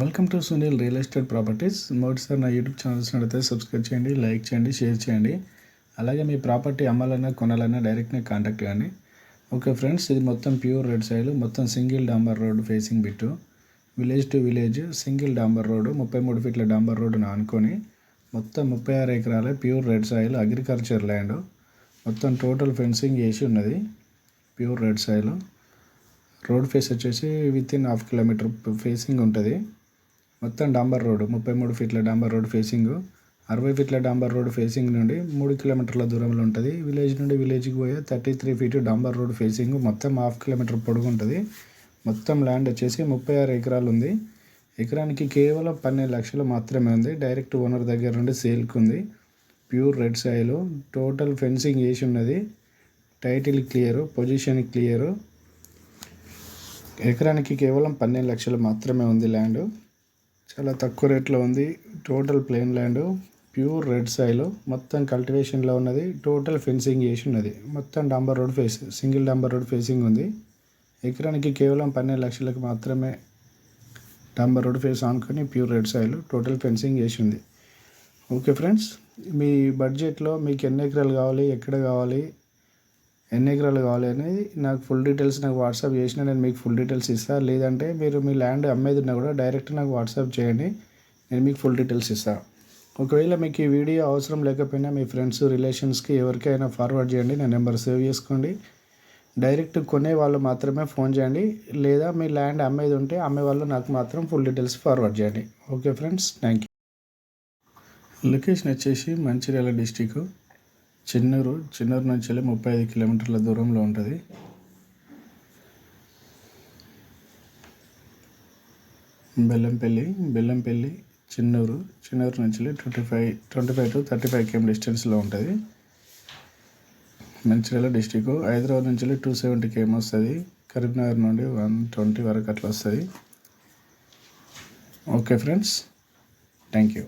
Welcome to Sunil real estate properties మొదటిసారి నా YouTube channels నడితే సబ్స్క్రైబ్ చేయండి లైక్ చేయండి షేర్ చేయండి. అలాగే మీ ప్రాపర్టీ అమ్మాలన్నా కొనాలన్నా డైరెక్ట్గా కాంటాక్ట్ కానీ ఓకే ఫ్రెండ్స్ ఇది మొత్తం ప్యూర్ రెడ్ సైడ్ మొత్తం సింగిల్ డాంబర్ road facing bit village to village single డాంబర్ రోడ్డు ముప్పై మూడు ఫీట్ల డాంబర్ రోడ్డును ఆనుకొని మొత్తం ముప్పై ఆరు ఎకరాల pure red soil agriculture land మొత్తం టోటల్ ఫెన్సింగ్ వేసి ఉన్నది pure red soil road face వచ్చేసి within half kilometre facing ఉంటుంది. మొత్తం డాంబర్ రోడ్డు ముప్పై మూడు ఫీట్ల డాంబర్ రోడ్ ఫేసింగ్ అరవై ఫీట్ల డాంబర్ రోడ్ ఫేసింగ్ నుండి మూడు కిలోమీటర్ల దూరంలో ఉంటుంది. విలేజ్ నుండి విలేజ్కి పోయే థర్టీ త్రీ ఫీట్ డాంబర్ రోడ్ ఫేసింగ్ మొత్తం హాఫ్ కిలోమీటర్ పొడుగు ఉంటుంది. మొత్తం ల్యాండ్ వచ్చేసి ముప్పై ఆరు ఎకరాలు ఉంది. ఎకరానికి కేవలం పన్నెండు లక్షలు మాత్రమే ఉంది. డైరెక్ట్ ఓనర్ దగ్గర నుండి సేల్కి ఉంది. Pure red soil total fencing వేసి ఉన్నది. టైటిల్ క్లియరు పొజిషన్ క్లియరు ఎకరానికి కేవలం పన్నెండు లక్షలు మాత్రమే ఉంది ల్యాండ్ చాలా తక్కువ రేట్లో ఉంది. Total plain land pure red soil మొత్తం కల్టివేషన్లో ఉన్నది. టోటల్ ఫెన్సింగ్ చేసి ఉన్నది. మొత్తం డాంబర్ రోడ్ ఫేస్ సింగిల్ డాంబర్ రోడ్ ఫేసింగ్ ఉంది. ఎకరానికి కేవలం పన్నెండు లక్షలకు మాత్రమే డాంబర్ రోడ్ ఫేస్ ఆనుకొని pure red soil total fencing చేసి ఉంది. ఓకే ఫ్రెండ్స్ మీ బడ్జెట్లో మీకు ఎన్ని ఎకరాలు కావాలి ఎక్కడ కావాలి ఎన్ని ఎకరాలు కావాలి అనేది నాకు ఫుల్ డీటెయిల్స్ నాకు వాట్సాప్ చేసినా నేను మీకు ఫుల్ డీటెయిల్స్ ఇస్తాను లేదంటే మీరు మీ ల్యాండ్ అమ్మేది ఉన్నా కూడా డైరెక్ట్ నాకు వాట్సాప్ చేయండి. నేను మీకు ఫుల్ డీటెయిల్స్ ఇస్తాను ఒకవేళ మీకు ఈ వీడియో అవసరం లేకపోయినా మీ ఫ్రెండ్స్ రిలేషన్స్కి ఎవరికైనా ఫార్వర్డ్ చేయండి. నా నెంబర్ సేవ్ చేసుకోండి. డైరెక్ట్ కొనే వాళ్ళు మాత్రమే ఫోన్ చేయండి. లేదా మీ ల్యాండ్ అమ్మేది ఉంటే అమ్మే వాళ్ళు నాకు మాత్రం ఫుల్ డీటెయిల్స్ ఫార్వర్డ్ చేయండి. Okay friends thank you location వచ్చేసి మంచిర్యాల డిస్టిక్ చెన్నూరు చెన్నూరు నుంచి వెళ్ళి ముప్పై ఐదు కిలోమీటర్ల దూరంలో ఉంటుంది. బెల్లంపల్లి బెల్లంపల్లి చెన్నూరు చెన్నూరు నుంచి వెళ్ళి twenty five twenty five to thirty five KM డిస్టెన్స్లో ఉంటుంది. మంచిర్యాల డిస్టిక్ హైదరాబాద్ నుంచి వెళ్ళి టూ సెవెంటీ కేఎం వస్తుంది కరీంనగర్ నుండి వన్ ట్వంటీ వరకు అట్లా వస్తుంది. Okay friends thank you